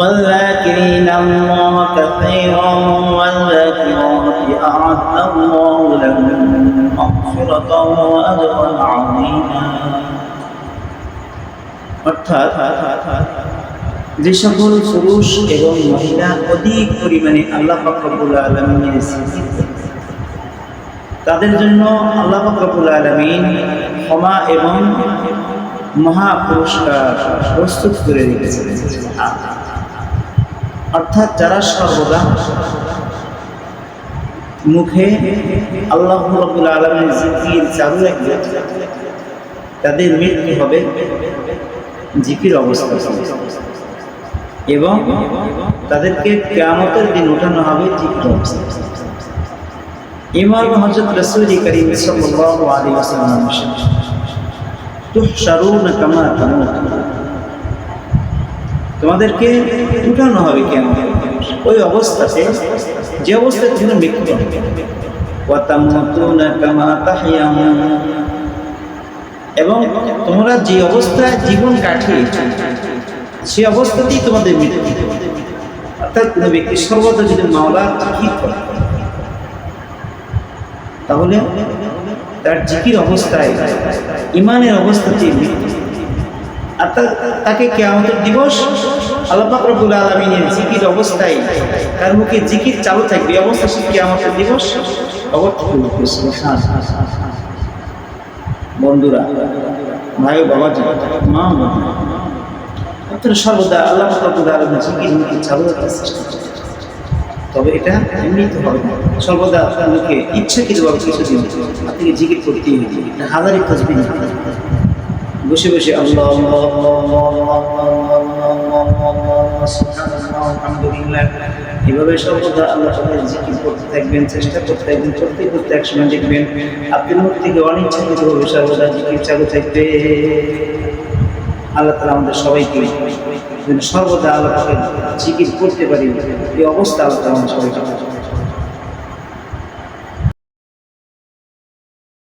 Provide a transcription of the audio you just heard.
والذاكرين الله كثيرا والذاكرات أعد الله لهم مغفرة وأجرا عظيما অর্থাৎ যে সকল পুরুষ এবং মহিলা অধিক পরিমাণে আল্লাহ ফাকরুল আলমিনের স্মৃতি করে, তাদের জন্য আল্লাহ ফাকরুল আলমিন ক্ষমা এবং মহা পুরস্কার প্রস্তুত করে রেখেছেন অর্থাৎ যারা সর্বদা মুখে আল্লাহ রবুল আলমের চালু রাখবে, তাদের মৃত্যু হবে জিকির অবস্থা। এবং তাদেরকে কেয়ামতের দিন উঠানো হবে জিকির অবস্থা। ইমাম হজরত রসুল করিম সাল্লাল্লাহু আলাইহি ওয়াসাল্লাম তুহশারুন কামা তামুতুন তোমাদেরকে উঠানো হবে কেন? ওই অবস্থাতে, যে অবস্থায় তুমি মৃত্যু এবং তোমরা যে অবস্থায় জীবন কাটিয়েছো, সে অবস্থাতেই তোমাদের মৃত্যু অর্থাৎ কোনো ব্যক্তি সর্বদা যদি জিকির করে, তাহলে তার জিকির অবস্থায়, ইমানের অবস্থাতেই মৃত্যু আর তাকে কেয়ামতের দিবস রব্বুল আলমিনের জিকির অবস্থায়, তার মুখে জিকির চালু থাকবে অবস্থা সে কেয়ামতের দিবস। বন্ধুরা, ভাই বাবা মা সর্বদা আল্লাহ জিকির মুখে চালু। তবে এটা এমনি তো হবে। সর্বদা আপনার মুখে ইচ্ছাকৃতভাবে কিছুদিন আপনাকে জিকির করতেই হবে হাজারি তসবি না বসে বসে আল্লাহ। এভাবে সর্বদা আল্লাহ তাআলার জিকির করতে থাকবেন, চেষ্টা করতে থাকবেন করতে করতে একসময় দেখবেন আপনার মুখ থেকে অনিচ্ছাকৃতভাবে সর্বদা জিকির চালু থাকবে আল্লাহ তালা আমাদের সবাইকে সর্বদা আল্লাহ জিকির করতে পারি এই অবস্থা আল্লাহ তালা আমাদের সবাইকে